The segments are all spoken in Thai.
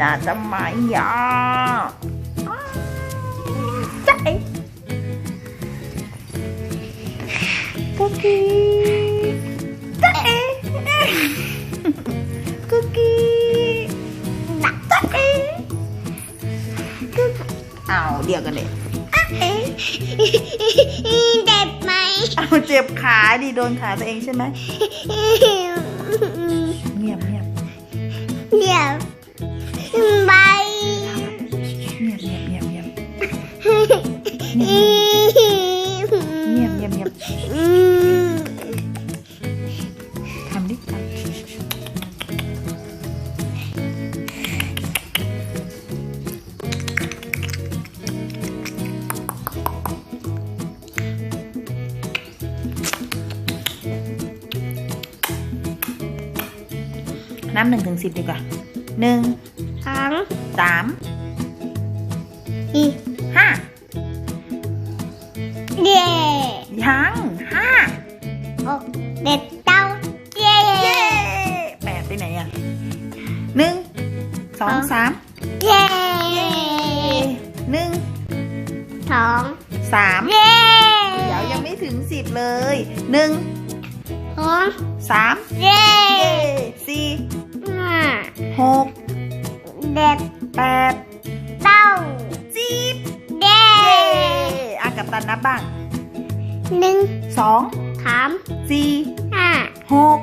น่าทำไมอะจ๊ะเอ๋คุกกี้จ๊ะเอ๋คุกกี้จ๊ะเอ๋คุกเอาเดี๋ยวกันเลยจ๊ะเอ๋เด็บไหมเอาเจ็บขาดิโดนขาตัวเองใช่ไหมเงียบเงียบเเงียบเงียบเงียบทำดิทำน้ำหนึ่งถึงสิบดีกว่าหนึ่งสองสามสี่ ยังห้าหกเด็ดเต้าเย่เย้แปดไปไหนอะหนึ่งสองสามเย่หนึ่งสองสามเย่เดี๋ยวยังไม่ถึงสิบเลยหนึ่งสองสามเย่เย้สี่ห้าหกเด็ดแปดเต้าสิบเย่เย้อากับตันนับบ้าง หนึ่งสองสามสี่ห้าหก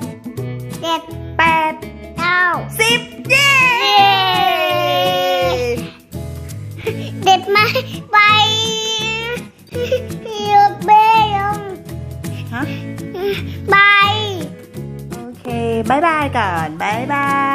เจ็ดแปดเก้าสิบเย้เด็ดไหมไปยกเบยงฮะไปโอเคบายบายก่อนบายบาย